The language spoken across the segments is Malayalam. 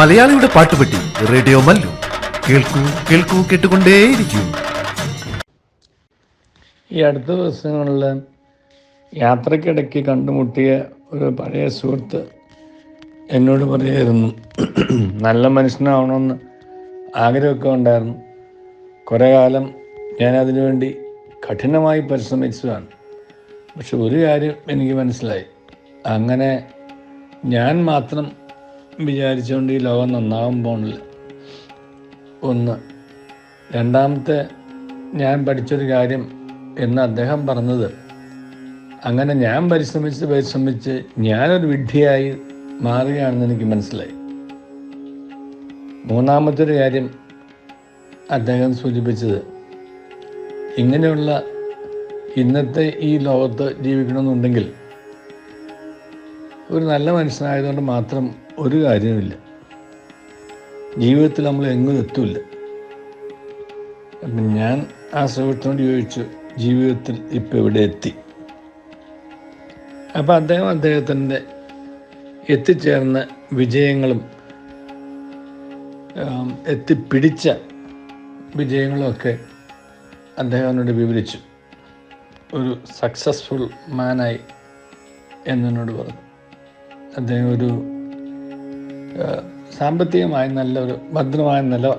മലയാളിയുടെ പാട്ടുപെട്ടി റേഡിയോ മല്ലു. കേൾക്കൂ കേൾക്കൂ കേട്ടുകൊണ്ടേയിരിക്കൂ. ഈ അടുത്ത ദിവസങ്ങളിൽ യാത്രക്കിടയ്ക്ക് കണ്ടുമുട്ടിയ ഒരു പഴയ സുഹൃത്ത് എന്നോട് പറയായിരുന്നു നല്ല മനുഷ്യനാവണമെന്ന് ആഗ്രഹമൊക്കെ ഉണ്ടായിരുന്നു. കുറേ കാലം ഞാൻ അതിനുവേണ്ടി കഠിനമായി പരിശ്രമിച്ചതാണ്. പക്ഷെ ഒരു കാര്യം എനിക്ക് മനസ്സിലായി. അങ്ങനെ ഞാൻ മാത്രം വിചാരിച്ചുകൊണ്ട് ഈ ലോകം നന്നാവാൻ പോണില്ല. ഒന്ന് രണ്ടാമത്തെ ഞാൻ പഠിച്ചൊരു കാര്യം എന്ന് അദ്ദേഹം പറഞ്ഞത്. അങ്ങനെ ഞാൻ പരിശ്രമിച്ച് പരിശ്രമിച്ച് ഞാനൊരു വിഡ്ഢിയായി മാറുകയാണെന്ന് എനിക്ക് മനസ്സിലായി. മൂന്നാമത്തൊരു കാര്യം അദ്ദേഹം സൂചിപ്പിച്ചത് ഇങ്ങനെയുള്ള ഇന്നത്തെ ഈ ലോകത്ത് ജീവിക്കണമെന്നുണ്ടെങ്കിൽ ഒരു നല്ല മനുഷ്യനായതുകൊണ്ട് മാത്രം ഒരു കാര്യവുമില്ല. ജീവിതത്തിൽ നമ്മൾ എങ്ങും എത്തൂല അപ്പം ഞാൻ ആ സുഹൃത്തിനോട് ചോദിച്ചു ജീവിതത്തിൽ ഇപ്പം ഇവിടെ എത്തി? അപ്പം അദ്ദേഹം അദ്ദേഹത്തിന്റെ എത്തിച്ചേർന്ന വിജയങ്ങളും എത്തിപ്പിടിച്ച വിജയങ്ങളുമൊക്കെ അദ്ദേഹം എന്നോട് വിവരിച്ചു. ഒരു സക്സസ്ഫുൾ മാനായി എന്നോട് പറഞ്ഞു. അദ്ദേഹം ഒരു സാമ്പത്തികമായി നല്ലൊരു ഭദ്രമായ നില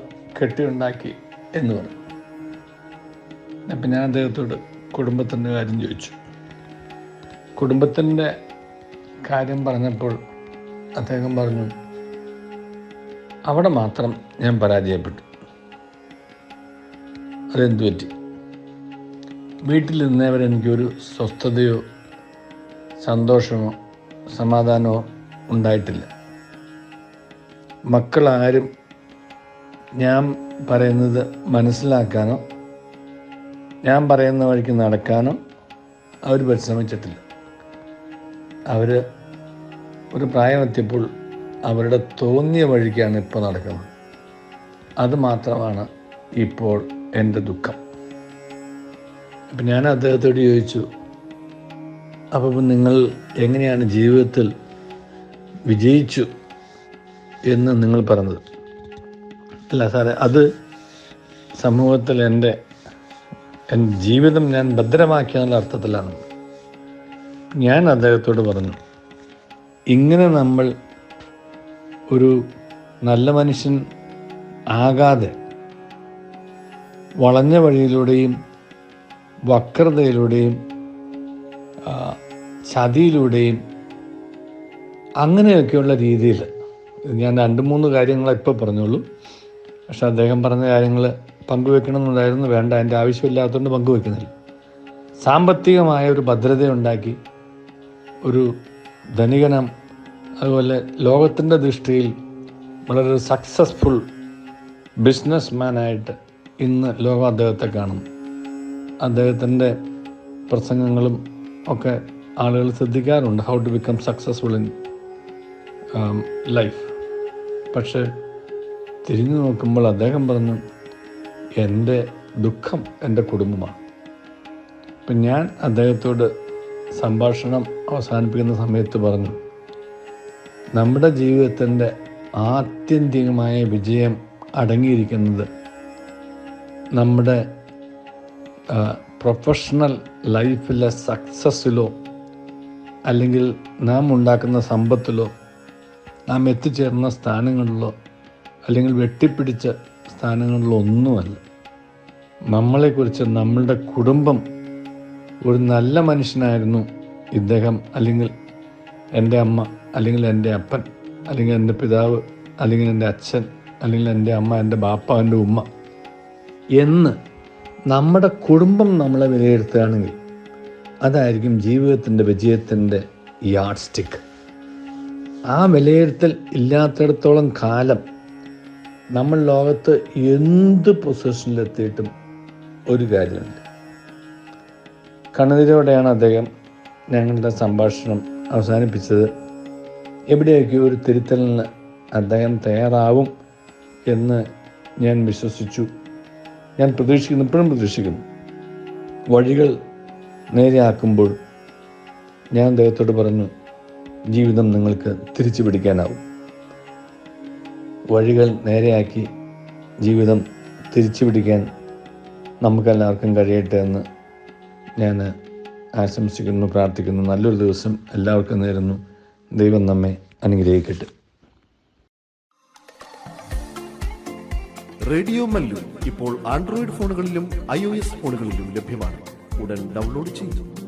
കെട്ടിയുണ്ടാക്കി എന്ന് പറഞ്ഞു. അപ്പം ഞാൻ അദ്ദേഹത്തോട് കുടുംബത്തിന്റെ കാര്യം ചോദിച്ചു. കുടുംബത്തിന്റെ കാര്യം പറഞ്ഞപ്പോൾ അദ്ദേഹം പറഞ്ഞു അവിടെ മാത്രം ഞാൻ പരാജയപ്പെട്ടു. അതെന്തു പറ്റി? വീട്ടിൽ നിന്നേവരെ എനിക്കൊരു സ്വസ്ഥതയോ സന്തോഷമോ സമാധാനമോ ഉണ്ടായിട്ടില്ല. മക്കളാരും ഞാൻ പറയുന്നത് മനസ്സിലാക്കാനോ ഞാൻ പറയുന്ന വഴിക്ക് നടക്കാനോ അവർ പരിശ്രമിച്ചിട്ടില്ല. അവർ ഒരു പ്രായമെത്തിയപ്പോൾ അവരുടെ തോന്നിയ വഴിക്കാണ് ഇപ്പോൾ നടക്കുന്നത്. അത് മാത്രമാണ് ഇപ്പോൾ എന്റെ ദുഃഖം. അപ്പം ഞാൻ അദ്ദേഹത്തോട് ചോദിച്ചു അപ്പം നിങ്ങൾ എങ്ങനെയാണ് ജീവിതത്തിൽ വിജയിച്ചു എന്ന് നിങ്ങൾ പറഞ്ഞത്. അല്ല സാറേ അത് സമൂഹത്തിൽ എന്റെ എന്റെ ജീവിതം ഞാൻ ഭദ്രമാക്കിയെന്നുള്ള അർത്ഥത്തിലാണ്. ഞാൻ അദ്ദേഹത്തോട് പറഞ്ഞു ഇങ്ങനെ നമ്മൾ ഒരു നല്ല മനുഷ്യൻ ആകാതെ വളഞ്ഞ വഴിയിലൂടെയും വക്രതയിലൂടെയും ചതിയിലൂടെയും അങ്ങനെയൊക്കെയുള്ള രീതിയിൽ ഞാൻ രണ്ട് മൂന്ന് കാര്യങ്ങൾ ഇപ്പോൾ പറഞ്ഞോളൂ പക്ഷെ അദ്ദേഹം പറഞ്ഞ കാര്യങ്ങൾ പങ്കുവെക്കണമെന്നുണ്ടായിരുന്നു. വേണ്ട എന്റെ ആവശ്യമില്ലാത്തതുകൊണ്ട് പങ്കുവെക്കുന്നില്ല. സാമ്പത്തികമായ ഒരു ഭദ്രതയുണ്ടാക്കി ഒരു ധനികനം അതുപോലെ ലോകത്തിന്റെ ദൃഷ്ടിയിൽ വളരെ സക്സസ്ഫുൾ ബിസിനസ് മാനായിട്ട് ഇന്ന് ലോകം അദ്ദേഹത്തെ കാണുന്നു. അദ്ദേഹത്തിന്റെ പ്രസംഗങ്ങളും ഒക്കെ ആളുകൾ ശ്രദ്ധിക്കാറുണ്ട്. How to become successful in life പക്ഷേ തിരിഞ്ഞു നോക്കുമ്പോൾ അദ്ദേഹം പറഞ്ഞു എന്റെ ദുഃഖം എന്റെ കുടുംബമാണ്. അപ്പം ഞാൻ അദ്ദേഹത്തോട് സംഭാഷണം അവസാനിപ്പിക്കുന്ന സമയത്ത് പറഞ്ഞു നമ്മുടെ ജീവിതത്തിന്റെ ആത്യന്തികമായ വിജയം അടങ്ങിയിരിക്കുന്നത് നമ്മുടെ പ്രൊഫഷണൽ ലൈഫിലെ സക്സസ്സിലോ അല്ലെങ്കിൽ നാം ഉണ്ടാക്കുന്ന സമ്പത്തിലോ നാം എത്തിച്ചേർന്ന സ്ഥാനങ്ങളിലോ അല്ലെങ്കിൽ വെട്ടിപ്പിടിച്ച സ്ഥാനങ്ങളിലോ ഒന്നുമല്ല. നമ്മളെക്കുറിച്ച് നമ്മളുടെ കുടുംബം ഒരു നല്ല മനുഷ്യനായിരുന്നു. ഇദ്ദേഹം അല്ലെങ്കിൽ എന്റെ അമ്മ അല്ലെങ്കിൽ എന്റെ അപ്പൻ അല്ലെങ്കിൽ എന്റെ പിതാവ് അല്ലെങ്കിൽ എന്റെ അച്ഛൻ അല്ലെങ്കിൽ എന്റെ അമ്മ എന്റെ ബാപ്പ എന്റെ ഉമ്മ എന്ന് നമ്മുടെ കുടുംബം നമ്മളെ വിലയിരുത്തുകയാണെങ്കിൽ അതായിരിക്കും ജീവിതത്തിന്റെ വിജയത്തിന്റെ യാഡ് സ്റ്റിക്ക് ആ വിലയിരുത്തൽ ഇല്ലാത്തിടത്തോളം കാലം നമ്മൾ ലോകത്ത് എന്ത് പൊസിഷനിലെത്തിയിട്ടും ഒരു കാര്യമുണ്ട് കണ്ണുനീരോടെയാണ് അദ്ദേഹം ഞങ്ങളുടെ സംഭാഷണം അവസാനിപ്പിച്ചത്. എവിടെയൊക്കെ ഒരു തിരുത്തലിന് അദ്ദേഹം തയ്യാറാവും എന്ന് ഞാൻ വിശ്വസിച്ചു. ഞാൻ പ്രതീക്ഷിക്കുന്നു ഇപ്പോഴും പ്രതീക്ഷിക്കുന്നു. വഴികൾ നേരെയാക്കുമ്പോൾ ഞാൻ അദ്ദേഹത്തോട് പറഞ്ഞു ജീവിതം നിങ്ങൾക്ക് തിരിച്ചു പിടിക്കാനാവും. വഴികൾ നേരെയാക്കി ജീവിതം തിരിച്ചു പിടിക്കാൻ നമുക്കെല്ലാവർക്കും കഴിയട്ടെ എന്ന് ഞാൻ ആശംസിക്കുന്നു പ്രാർത്ഥിക്കുന്നു. നല്ലൊരു ദിവസം എല്ലാവർക്കും നേരുന്നു. ദൈവം നമ്മെ അനുഗ്രഹിക്കട്ടെ. റേഡിയോ മല്ലു ഇപ്പോൾ ആൻഡ്രോയിഡ് ഫോണുകളിലും ഐ ഫോണുകളിലും ലഭ്യമാണ്. ഉടൻ ഡൗൺലോഡ് ചെയ്യും.